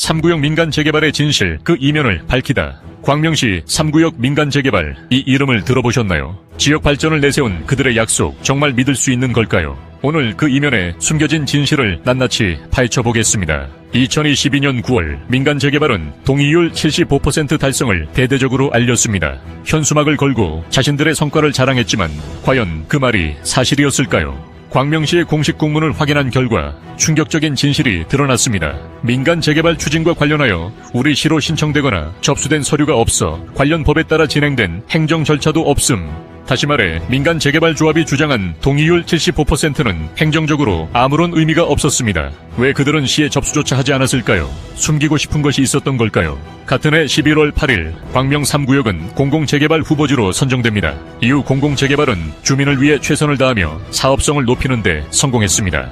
3구역 민간 재개발의 진실 그 이면을 밝히다. 광명시 3구역 민간 재개발 이 이름을 들어보셨나요? 지역 발전을 내세운 그들의 약속 정말 믿을 수 있는 걸까요? 오늘 그 이면에 숨겨진 진실을 낱낱이 파헤쳐 보겠습니다. 2022년 9월 민간 재개발은 동의율 75% 달성을 대대적으로 알렸습니다. 현수막을 걸고 자신들의 성과를 자랑했지만 과연 그 말이 사실이었을까요? 광명시의 공식 공문을 확인한 결과 충격적인 진실이 드러났습니다. 민간 재개발 추진과 관련하여 우리 시로 신청되거나 접수된 서류가 없어 관련 법에 따라 진행된 행정 절차도 없음. 다시 말해 민간 재개발 조합이 주장한 동의율 75%는 행정적으로 아무런 의미가 없었습니다. 왜 그들은 시에 접수조차 하지 않았을까요? 숨기고 싶은 것이 있었던 걸까요? 같은 해 11월 8일 광명 3구역은 공공재개발 후보지로 선정됩니다. 이후 공공재개발은 주민을 위해 최선을 다하며 사업성을 높이는 데 성공했습니다.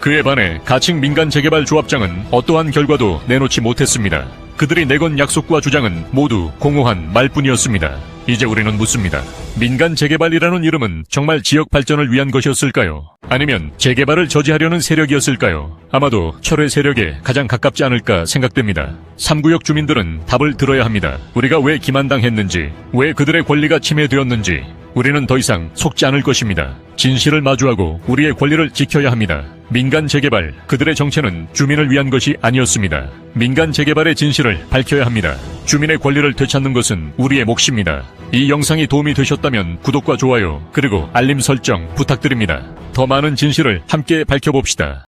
그에 반해 가칭 민간 재개발 조합장은 어떠한 결과도 내놓지 못했습니다. 그들이 내건 약속과 주장은 모두 공허한 말뿐이었습니다. 이제 우리는 묻습니다. 민간 재개발이라는 이름은 정말 지역 발전을 위한 것이었을까요? 아니면 재개발을 저지하려는 세력이었을까요? 아마도 철회 세력에 가장 가깝지 않을까 생각됩니다. 3구역 주민들은 답을 들어야 합니다. 우리가 왜 기만당했는지, 왜 그들의 권리가 침해되었는지, 우리는 더 이상 속지 않을 것입니다. 진실을 마주하고 우리의 권리를 지켜야 합니다. 민간 재개발, 그들의 정체는 주민을 위한 것이 아니었습니다. 민간 재개발의 진실을 밝혀야 합니다. 주민의 권리를 되찾는 것은 우리의 몫입니다. 이 영상이 도움이 되셨다면 구독과 좋아요, 그리고 알림 설정 부탁드립니다. 더 많은 진실을 함께 밝혀봅시다.